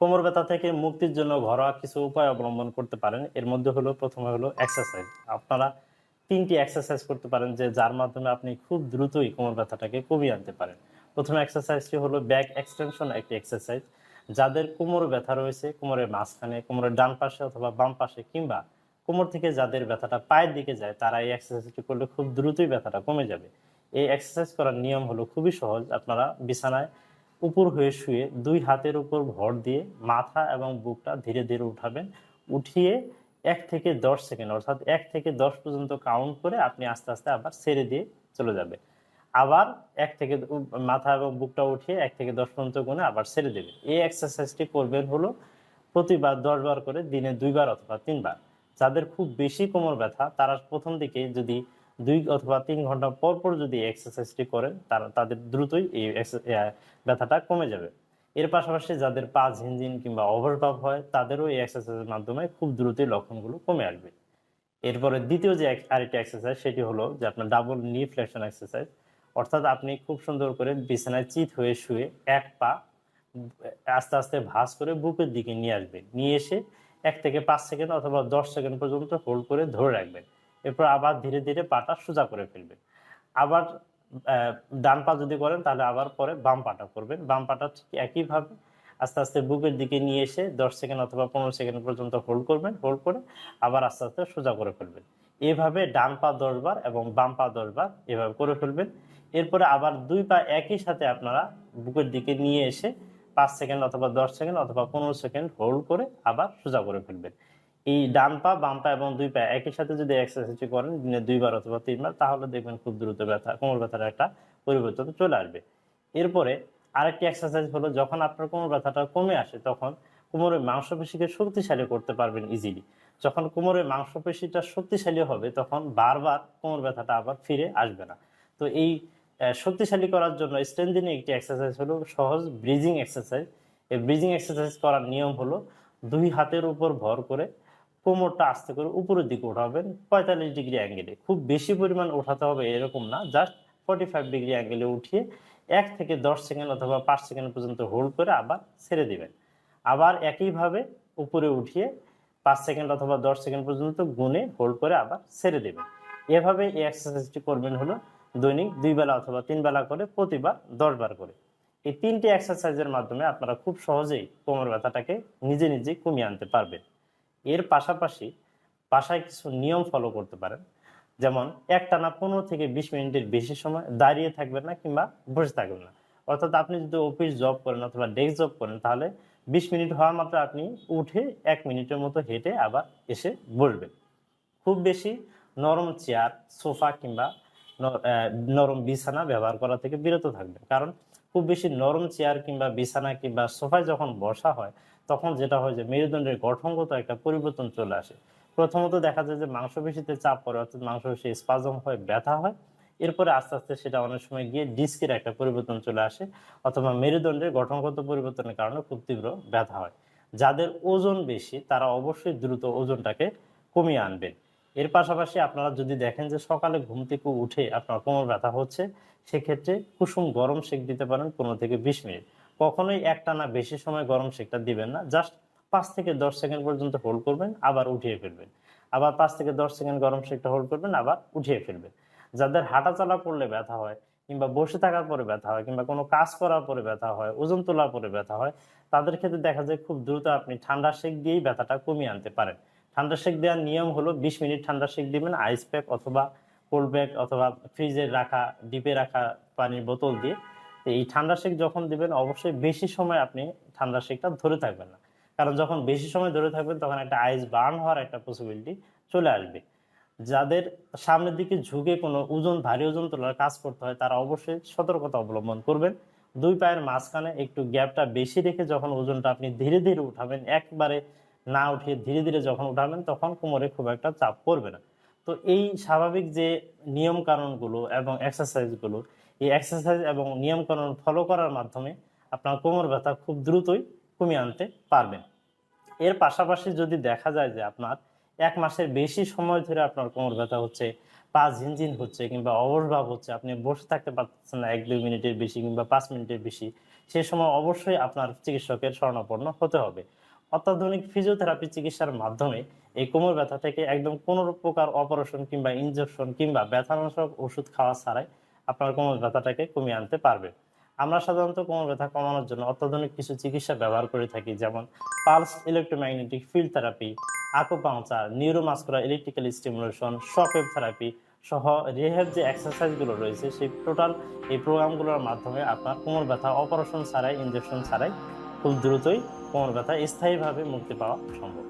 কোমর ব্যথা থেকে মুক্তির জন্য ঘরোয়া কিছু উপায় অবলম্বন করতে পারেন। এর মধ্যে হলো, প্রথমে হলো এক্সারসাইজ আপনারা তিনটি এক্সারসাইজ করতে পারেন, যে যার মাধ্যমে আপনি খুব দ্রুতই কোমর ব্যথাটাকে কমিয়ে আনতে পারেন। প্রথমে এক্সারসাইজটি হলো ব্যাক এক্সটেনশন একটি এক্সারসাইজ যাদের কোমর ব্যথা রয়েছে, কোমরের মাঝখানে, কোমরের ডান পাশে অথবা বাম পাশে, কিংবা কোমর থেকে যাদের ব্যথাটা পায়ের দিকে যায়, তারা এই এক্সারসাইজটি করলে খুব দ্রুতই ব্যথাটা কমে যাবে। এই এক্সারসাইজ করার নিয়ম হলো খুবই সহজ। আপনারা বিছানায় উপর হয়ে শুয়ে দুই হাতের উপর ভর দিয়ে মাথা এবং বুকটা ধীরে ধীরে উঠাবেন। উঠিয়ে এক থেকে দশ সেকেন্ড, অর্থাৎ এক থেকে দশ পর্যন্ত কাউন্ট করে আপনি আস্তে আস্তে আবার ছেড়ে দিয়ে চলে যাবে আবার এক থেকে মাথা এবং বুকটা উঠিয়ে এক থেকে দশ পর্যন্ত গুণে আবার ছেড়ে দেবে এই এক্সারসাইজটি করবেন হলো প্রতিবার দশ বার করে দিনে দুইবার অথবা তিনবার। যাদের খুব বেশি কোমর ব্যথা, তারা প্রথম দিকে যদি দুই অথবা তিন ঘণ্টা পর পর যদি এক্সারসাইজটি করেন, তারা, তাদের দ্রুতই এই ব্যথাটা কমে যাবে। এর পাশাপাশি যাদের পা ঝিনঝিন কিংবা ওভারটপ হয়, তাদেরও এই এক্সারসাইজের মাধ্যমে খুব দ্রুতই লক্ষণগুলো কমে আসবে। এরপরে দ্বিতীয় যে আরেকটি এক্সারসাইজ সেটি হলো যে আপনার ডাবল নি ফ্লেকশন এক্সারসাইজ অর্থাৎ আপনি খুব সুন্দর করে বিছানায় চিত হয়ে শুয়ে এক পা, আস্তে আস্তে ভাঁজ করে বুকের দিকে নিয়ে আসবেন। নিয়ে এসে এক থেকে পাঁচ সেকেন্ড অথবা দশ সেকেন্ড পর্যন্ত হোল্ড করে ধরে রাখবেন। এরপর আবার ধীরে ধীরে পাটা সোজা করে ফেলবেন। আবার ডান পা যদি করেন, তাহলে আবার পরে বাম পাটা করবেন। বাম পাটা ঠিক একইভাবে আস্তে আস্তে বুকের দিকে নিয়ে এসে দশ সেকেন্ড অথবা পনেরো সেকেন্ড পর্যন্ত হোল্ড করবেন। হোল্ড করে আবার আস্তে আস্তে সোজা করে ফেলবেন। এভাবে ডান পা দশ বার এবং বাম পা দশ বার এভাবে করে ফেলবেন। এরপরে আবার দুই পা একই সাথে আপনারা বুকের দিকে নিয়ে এসে পাঁচ সেকেন্ড অথবা দশ সেকেন্ড অথবা পনেরো সেকেন্ড হোল্ড করে আবার সোজা করে ফেলবেন। এই ডান পা, বাম পা এবং দুই পা একই সাথে যদি এক্সারসাইজ করেন, দিনে দুইবার অথবা তিনবার, তাহলে দেখবেন খুব দ্রুত ব্যথা, কোমর ব্যথার একটা পরিবর্তন চলে আসবে। এরপরে আরেকটি এক্সারসাইজ হলো, যখন আপনার কোমর ব্যথাটা কমে আসে, তখন কোমরের মাংসপেশিকে শক্তিশালী করতে পারবেন ইজিলি যখন কোমরের মাংসপেশিটা শক্তিশালী হবে, তখন বারবার কোমর ব্যথাটা আবার ফিরে আসবে না। তো এই শক্তিশালী করার জন্য স্ট্রেন্থিং একটি এক্সারসাইজ হলো, সহজ ব্রিজিং এক্সারসাইজ এই ব্রিজিং এক্সারসাইজ করার নিয়ম হলো, দুই হাতের উপর ভর করে কোমরটা আস্তে করে উপরের দিকে উঠাবেন পঁয়তাল্লিশ ডিগ্রি অ্যাঙ্গেলে খুব বেশি পরিমাণ উঠাতে হবে এরকম না জাস্ট ফর্টি ফাইভ ডিগ্রি অ্যাঙ্গেলে উঠিয়ে এক থেকে দশ সেকেন্ড অথবা পাঁচ সেকেন্ড পর্যন্ত হোল্ড করে আবার ছেড়ে দিবেন। আবার একইভাবে উপরে উঠিয়ে পাঁচ সেকেন্ড অথবা দশ সেকেন্ড পর্যন্ত গুনে হোল্ড করে আবার ছেড়ে দেবেন। এভাবে এই এক্সারসাইজটি করবেন হলো দৈনিক দুই বেলা অথবা তিন বেলা করে, প্রতিবার দশ বার করে। এই তিনটি এক্সারসাইজের মাধ্যমে আপনারা খুব সহজেই কোমর ব্যথাটাকে নিজে নিজে কমিয়ে আনতে পারবেন। এর পাশাপাশি বাসায় কিছু নিয়ম ফলো করতে পারেন। যেমন, একটানা পনেরো থেকে বিশ মিনিটের বেশি সময় দাঁড়িয়ে থাকবেন না কিংবা বসে থাকবেন না। অর্থাৎ আপনি যদি অফিস জব করেন অথবা ডেস্ক জব করেন, তাহলে বিশ মিনিট হওয়া মাত্র আপনি উঠে এক মিনিটের মতো হেঁটে আবার এসে বসবেন। খুব বেশি নরম চেয়ার সোফা কিংবা নরম বিছানা ব্যবহার করা থেকে বিরত থাকবেন। কারণ খুব বেশি নরম চেয়ার কিংবা বিছানা কিংবা সোফায় যখন বসা হয়, তখন যেটা হয় যে মেরুদণ্ডের গঠনগত একটা পরিবর্তন চলে আসে। প্রথমত দেখা যায় যে মাংসপেশিতে চাপ পড়ে, অর্থাৎ মাংসপেশি স্পাজম হয় ব্যথা হয়। এরপরে আস্তে আস্তে সেটা অনেক সময় গিয়ে ডিস্কের একটা পরিবর্তন চলে আসে, অথবা মেরুদণ্ডের গঠনগত পরিবর্তনের কারণে খুব তীব্র ব্যথা হয়। যাদের ওজন বেশি, তারা অবশ্যই দ্রুত ওজনটাকে কমিয়ে আনবেন। এর পাশাপাশি আপনারা যদি দেখেন যে সকালে ঘুম থেকে উঠে আপনার কোমর ব্যথা হচ্ছে, সেক্ষেত্রে কুসুম গরম সেক দিতে পারেন পনেরো থেকে বিশ মিনিট। কখনোই একটানা বেশি সময় গরম সেকটা দিবেন না, জাস্ট পাঁচ থেকে দশ সেকেন্ড পর্যন্ত হোল্ড করবেন, আবার উঠিয়ে ফেলবেন। আবার পাঁচ থেকে দশ সেকেন্ড গরম সেকটা হোল্ড করবেন, আবার উঠিয়ে ফেলবেন। যাদের হাঁটা হাঁটাচলা করলে ব্যথা হয় কিংবা বসে থাকার পরে ব্যথা হয় কিংবা কোনো কাজ করার পরে ব্যথা হয়, ওজন তোলার পরে ব্যথা হয়, তাদের ক্ষেত্রে দেখা যায় খুব দ্রুত আপনি ঠান্ডা সেক দিয়েই ব্যথাটা কমিয়ে আনতে পারেন। ঠান্ডা শেক দেওয়ার নিয়ম হলো বিশ মিনিট ঠান্ডা শেক দিবেন আইস প্যাক অথবা কোল্ড ব্যাগ অথবা ফ্রিজে রাখা ডিপে রাখা পানির বোতল দিয়ে। এই ঠান্ডা শেক যখন দিবেন, অবশ্যই বেশি সময় আপনি ঠান্ডা শেকটা ধরে থাকবেন না। কারণ যখন বেশি সময় ধরে থাকবেন, তখন একটা আইস বার্ন হওয়ার একটা পসিবিলিটি চলে আসবে। যাদের সামনের দিকে ঝুঁকে কোনো ওজন, ভারী ওজন তোলার কাজ করতে হয়, তারা অবশ্যই সতর্কতা অবলম্বন করবেন। দুই পায়ের মাঝখানে একটু গ্যাপটা বেশি রেখে যখন ওজনটা আপনি ধীরে ধীরে উঠাবেন, একবারে না উঠিয়ে ধীরে ধীরে যখন উঠাবেন, তখন কোমরে খুব একটা চাপ পড়বে না। তো এই স্বাভাবিক যে নিয়ম কানুনগুলো এবং এক্সারসাইজগুলো এই এক্সারসাইজ এবং নিয়ম কানুন ফলো করার মাধ্যমে আপনার কোমর ব্যথা খুব দ্রুতই কমিয়ে আনতে পারবেন। এর পাশাপাশি যদি দেখা যায় যে আপনার এক মাসের বেশি সময় ধরে আপনার কোমর ব্যথা হচ্ছে, পা ঝিনঝিন হচ্ছে কিংবা অবসভাব হচ্ছে, আপনি বসে থাকতে পারছেন না এক দুই মিনিটের বেশি কিংবা পাঁচ মিনিটের বেশি সেই সময় অবশ্যই আপনার চিকিৎসকের শরণাপন্ন হতে হবে। অত্যাধুনিক ফিজিওথেরাপি চিকিৎসার মাধ্যমে এই কোমর ব্যথা থেকে একদম কোনো প্রকার অপারেশন কিংবা ইনজেকশন কিংবা ব্যথানাশক ওষুধ খাওয়া ছাড়াই আপনার কোমর ব্যথাটাকে কমিয়ে আনতে পারবে। আমরা সাধারণত কোমর ব্যথা কমানোর জন্য অত্যাধুনিক কিছু চিকিৎসা ব্যবহার করে থাকি, যেমন pulse electromagnetic field therapy acupuncture neuromuscular electrical stimulation shockwave therapy সহ রিহ্যাব যে এক্সারসাইজগুলো রয়েছে, সেই টোটাল এই প্রোগ্রামগুলোর মাধ্যমে আপনার কোমর ব্যথা অপারেশন ছাড়াই ইনজেকশন ছাড়াই খুব দ্রুতই কোমর ব্যথা স্থায়ীভাবে মুক্তি পাওয়া সম্ভব।